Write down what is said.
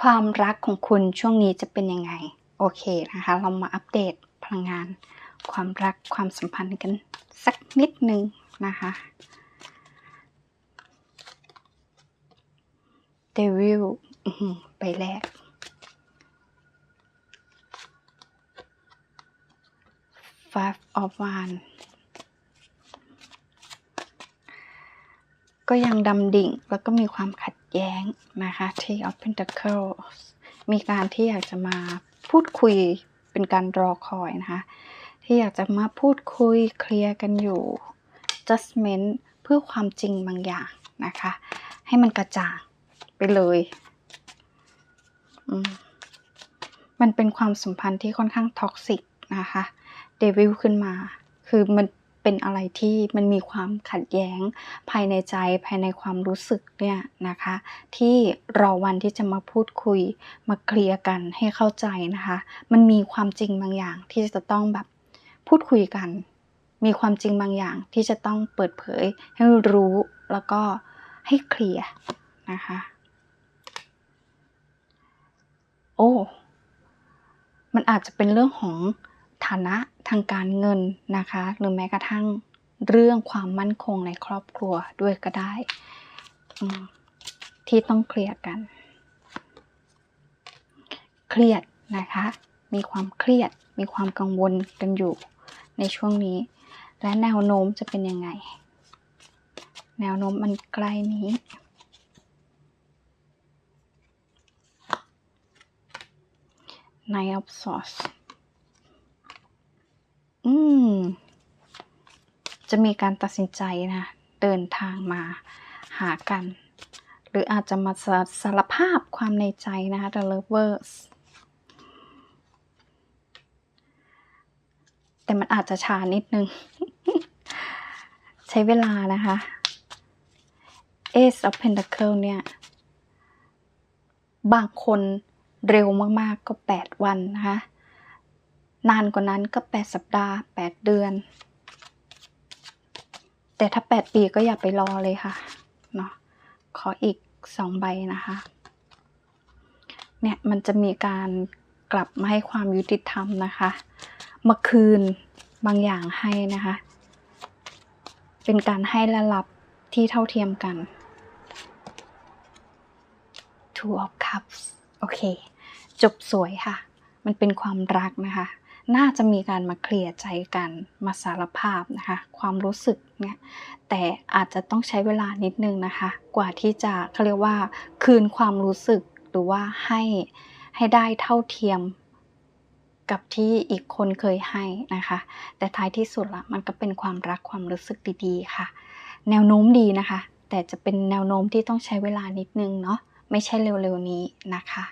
ความรักของคุณช่วงนี้จะเป็นยังไง โอเคนะคะ เรามาอัปเดตพลังงาน ความรักความสัมพันธ์กันสักนิดนึงนะคะเดวิลไปแรก five of one ก็ยังดำดิ่งแล้วก็มีความขัดแย้งนะคะที่ of Pentacles มีการที่อยากจะมาพูดคุยเป็นการรอคอยนะคะ ที่อยากจะมาพูดคุยเคลียร์กันอยู่ judgment เพื่อความจริงบางอย่างนะคะ ให้มันกระจ่างไปเลยอืมมันเป็นความสัมพันธ์ที่ค่อนข้างท็อกซิกนะคะ เดวิลขึ้นมา คือมัน เป็นอะไรที่มันมีความขัดแย้งภายในใจภายในความรู้สึกเนี่ยนะคะ ที่รอวันที่จะมาพูดคุยมาเคลียร์กันให้เข้าใจนะคะ มันมีความจริงบางอย่างที่จะต้องแบบพูดคุยกัน มีความจริงบางอย่างที่จะต้องเปิดเผยให้รู้แล้วก็ให้เคลียร์นะคะ โอ้มันอาจจะเป็นเรื่องของ ฐานะทางการเงินนะคะ หรือแม้กระทั่งเรื่องความมั่นคงในครอบครัวด้วยก็ได้ ที่ต้องเคลียร์กัน เครียดนะคะ มีความเครียด มีความกังวลกันอยู่ในช่วงนี้ และแนวโน้มจะเป็นยังไง แนวโน้มมันใกล้นี้ Nine of Swords อืม จะมีการตัดสินใจนะเดินทางมาหากัน หรืออาจจะมาสารภาพความในใจนะคะ The Lovers แต่มันอาจจะช้านิดนึง ใช้เวลานะคะ Ace of Pentacle เนี่ย บางคนเร็วมากๆก็ 8 วันนะคะ นานกว่านั้นก็ 8 สัปดาห์ 8 เดือน แต่ถ้า 8 ปีก็อย่าไปรอเลยค่ะเนาะขออีก 2 ใบนะคะ เนี่ย มันจะมีการกลับมาให้ความยุติธรรมนะคะมาคืนบางอย่างให้นะคะ เป็นการให้และรับที่เท่าเทียมกัน Two of Cups โอเค จบสวยค่ะ มันเป็นความรักนะคะ น่าจะมีการมาเคลียร์ใจกันมาสารภาพนะคะ ความรู้สึกเนี่ยแต่อาจจะต้องใช้เวลานิดนึงนะคะ กว่าที่จะเขาเรียกว่า คืนความรู้สึกหรือว่าให้ให้ได้เท่าเทียมกับที่อีกคนเคยให้นะคะ แต่ท้ายที่สุดละมันก็เป็นความรักความรู้สึกดีๆค่ะ แนวโน้มดีนะคะ แต่จะเป็นแนวโน้มที่ต้องใช้เวลานิดนึงเนาะไม่ใช่เร็วๆนี้นะคะ